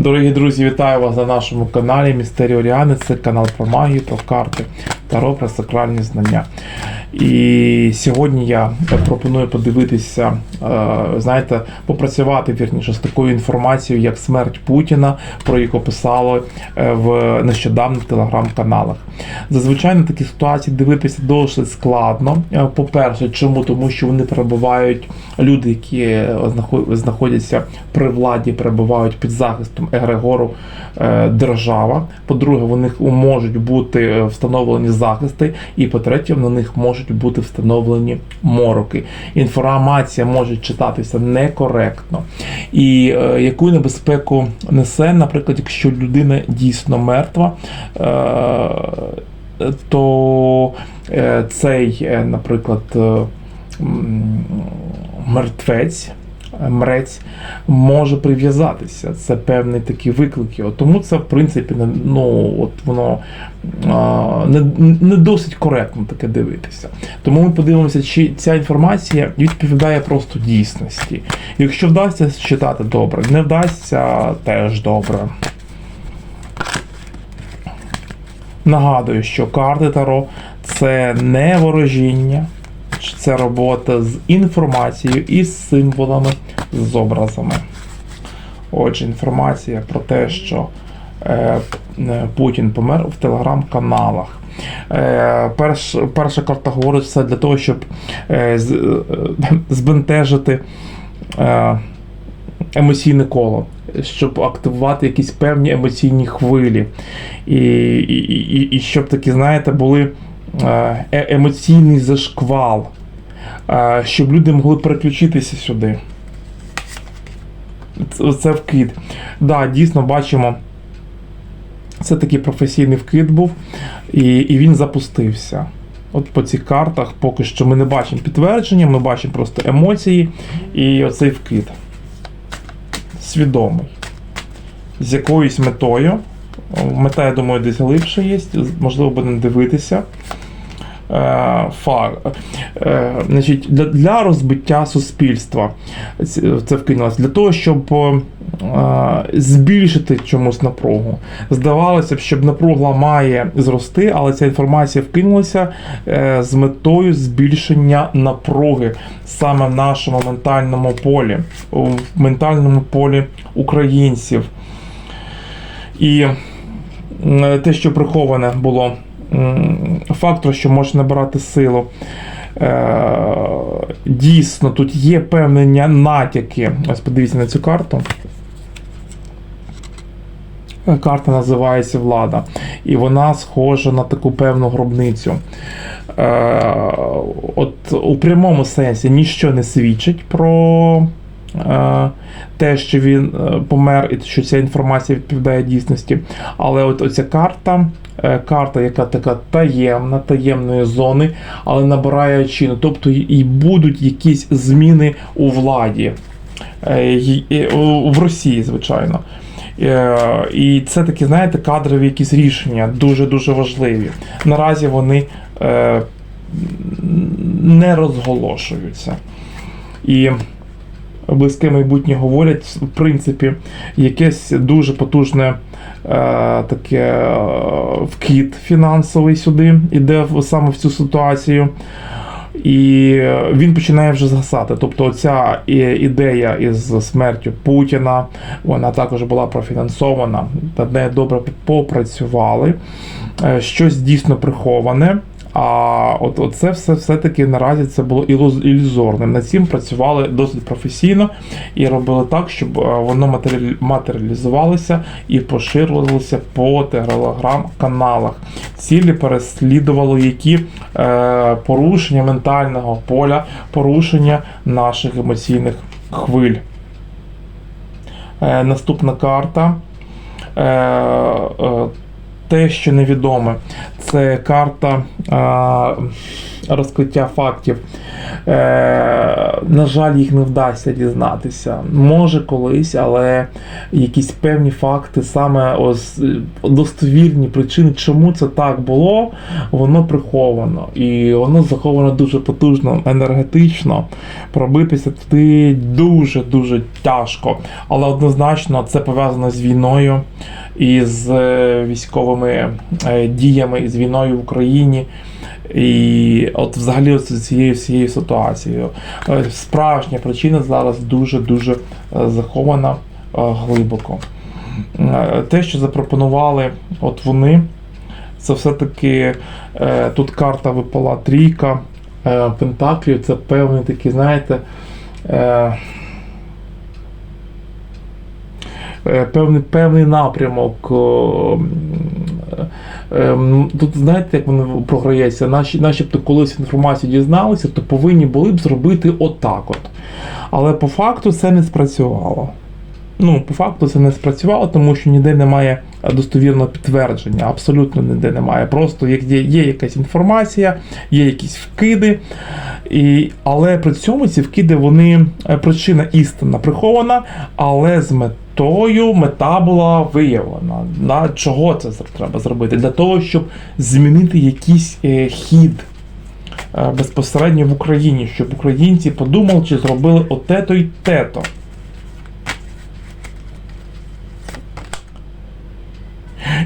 Дорогі друзі, вітаю вас на нашому каналі Містері Оріани. Це канал про магію, про карти, таро, про сакральні знання. І сьогодні я пропоную подивитися, е, знаєте, попрацювати вірніше з такою інформацією, як смерть Путіна, про яку писали е, в нещодавних телеграм-каналах. Зазвичай на такі ситуації дивитися досить складно. Е, По-перше, чому? Тому що вони перебувають люди, які е, знаходяться при владі, перебувають під захистом Егрегору е, держава. По-друге, них можуть бути е, встановлені захисти, і по-третє, на них можуть бути встановлені мороки. Інформація може читатися некоректно. І е, яку небезпеку несе, наприклад, якщо людина дійсно мертва, е, то е, цей, е, наприклад, е, мертвець. Мрець може прив'язатися. Це певний такий виклик його. Тому це, в принципі, не, ну, от воно не, не досить коректно таке дивитися. Тому ми подивимося, чи ця інформація відповідає просто дійсності. Якщо вдасться читати добре, не вдасться теж добре. Нагадую, що карти Таро це не ворожіння, це робота з інформацією і з символами, з образами. Отже, інформація про те, що е, е, Путін помер в телеграм-каналах. Е, перш, перша карта говорить все для того, щоб е, з, е, збентежити е, емоційне коло, щоб активувати якісь певні емоційні хвилі. І, і, і, і щоб такі, знаєте, були е, е- емоційний зашквал, щоб люди могли переключитися сюди. Це, вкид. Да, дійсно бачимо. Це такий професійний вкид був, і, і він запустився. От по цих картах поки що ми не бачимо підтвердження, ми бачимо просто емоції і оцей вкид. Свідомий. З якоюсь метою. Мета, я думаю, десь глибше є, можливо, будемо дивитися. Е, Фар. Е, Значить, для, для розбиття суспільства це вкинулося. Для того, щоб е, збільшити чомусь напругу. Здавалося б, щоб напруга має зрости, але ця інформація вкинулася з метою збільшення напруги саме в нашому ментальному полі, в ментальному полі українців. І те, що приховане було фактор, що може набирати силу. Е, Дійсно, тут є певні натяки. Ось подивіться на цю карту. Е, Карта називається Влада. І вона схожа на таку певну гробницю. Е, От у прямому сенсі ніщо не свідчить про те, що він е, помер, і що ця інформація відповідає дійсності. Але от оця карта, е, карта, яка така таємна, таємної зони, але набирає чину. Тобто і- будуть якісь зміни у владі. Е, в Росії, звичайно. Е, І це такі, знаєте, кадрові якісь рішення дуже-дуже важливі. Наразі вони е, не розголошуються. І близьке майбутнє говорять, в принципі, якесь дуже потужне е, таке е, вкид фінансовий сюди іде саме в цю ситуацію. І він починає вже згасати. Тобто, ця ідея із смертю Путіна, вона також була профінансована, над нею добре попрацювали. Е, Щось дійсно приховане. А от, от це все все-таки наразі це було ілюзорним. Над цим працювали досить професійно і робили так, щоб е, воно матеріалізувалося і поширювалося по телеграм-каналах. Цілі переслідували які е, порушення ментального поля, порушення наших емоційних хвиль. Е, наступна карта. Е, е, те, що невідоме, це карта розкриття фактів. Е, на жаль, їх не вдасться дізнатися. Може колись, але якісь певні факти, саме ось е, достовірні причини, чому це так було, воно приховано. І воно заховано дуже потужно, енергетично. Пробитися туди дуже-дуже тяжко. Але однозначно це пов'язано з війною і з е, військовими діями, і з війною в Україні. І от взагалі з цією всією ситуацією. Е, Справжня причина зараз дуже-дуже е, захована е, глибоко. Те, що запропонували от вони, це все-таки тут карта випала трійка Пентаклів, це певний такий, знаєте. Певний, певний напрямок. Е, ем, Тут знаєте, як воно програється? Наші, начебто, колись інформацію дізналися, то повинні були б зробити отак от. Але по факту це не спрацювало. Ну, по факту це не спрацювало, тому що ніде немає достовірного підтвердження. Абсолютно ніде немає. Просто є, є якась інформація, є якісь вкиди, і, але при цьому ці вкиди, вони е, причина істинна прихована, але з метою мета була виявлена. На чого це треба зробити? Для того, щоб змінити якийсь е, хід. е, Безпосередньо в Україні, щоб українці подумали, чи зробили отето й тето.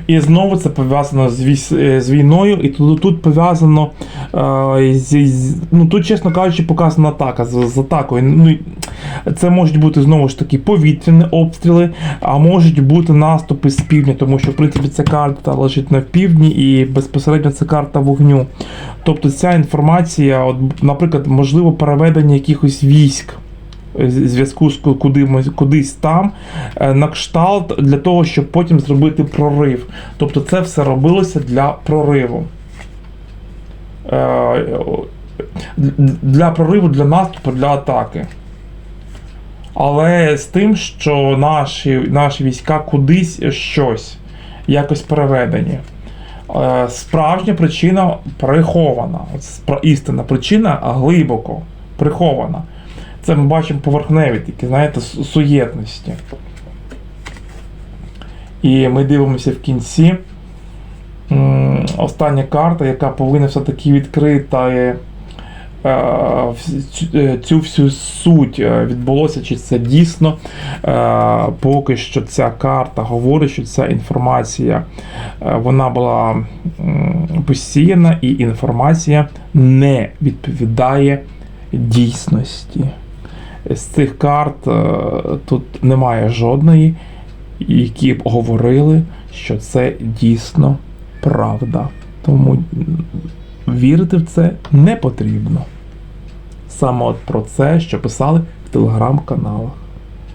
І знову це пов'язано е, з війною, і тут, тут пов'язано е, з, ну тут, чесно кажучи, показана атака з, з атакою. Ну, це можуть бути знову ж таки повітряні обстріли, а можуть бути наступи з півдня, тому що в принципі ця карта лежить на півдні і безпосередньо це карта вогню. Тобто ця інформація, от, наприклад, можливо, переведення якихось військ зв'язку з ку- куди ми- кудись там е, на кшталт для того, щоб потім зробити прорив. Тобто це все робилося для прориву. Е, Для прориву, для наступу, для атаки. Але з тим, що наші, наші війська кудись щось якось переведені. Е, Справжня причина прихована. Істинна причина глибоко прихована. Це ми бачимо поверхневі такі, знаєте, суєтності. І ми дивимося в кінці. Остання карта, яка повинна все-таки відкрити е, цю- е, всю суть е, відбулося, чи це дійсно. Е, Поки що ця карта говорить, що ця інформація е, вона була посіяна, і інформація не відповідає дійсності. З цих карт е, тут немає жодної, які б говорили, що це дійсно правда. Тому вірити в це не потрібно. Саме от про це, що писали в телеграм-каналах.